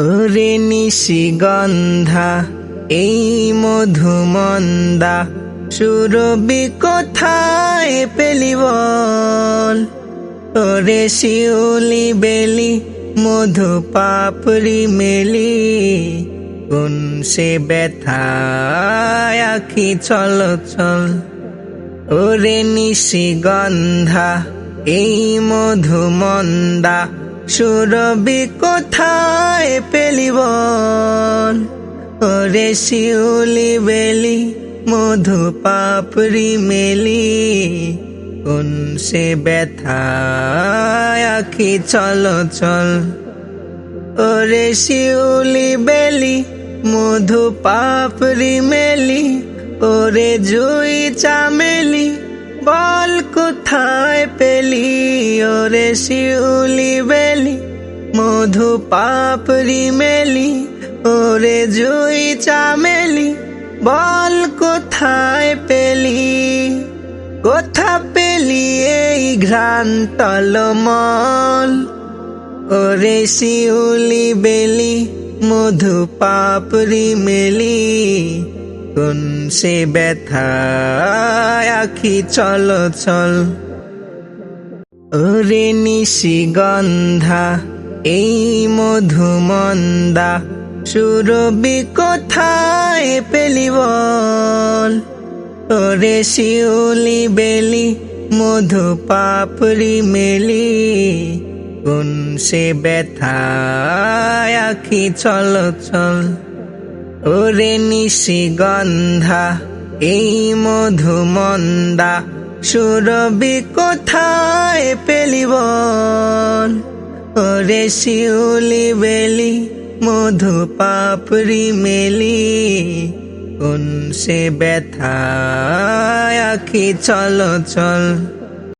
ওরে নিশিগন্ধা, এই মধুমন্দা সুরবি কোথায় পেলি বল? ওরে শিউলি বেলি, মধু পাপড়ি মেলি, কোন সে ব্যথা আখি চল চল? ওরে নিশিগন্ধা, এই মধুমন্দা সুরবি কোথায় পেলি বল? ওরে শিউলি বেলি, মধু পাপড়ি মেলি, কোন সে ব্যথা আখি চল চল। ওরে শিউলি বেলি, মধু পাপড়ি মেলি, ওরে জুই চামেলি, বল কোথায় পেলি? ওরে শিউলি বেলি, মধু পাপড়ি মেলি, ওরে জুই চামেলি, বল কোথায় পেলি? কোথা পেলি এই ঘ্রাণ টলমল? ওরে শিউলি বেলি, মধু পাপড়ি মেলি, কোন সে ব্যথা, আখি চল চল। ওরে নিশিগন্ধা এই মধুমন্দা সুরবি কোথায় পেলি বল? ওরে শিউলি বেলি, মধু পাপড়ি মেলি, কোন সে ব্যথা আখি চল চল? ওরে নিশিগন্ধা এই মধুমন্দা সুরবি কোথায় পেলিবন ওরে শিউলি বেলি, মধু পাপড়ি মেলি, কোন সে ব্যথা? আখি চল চল।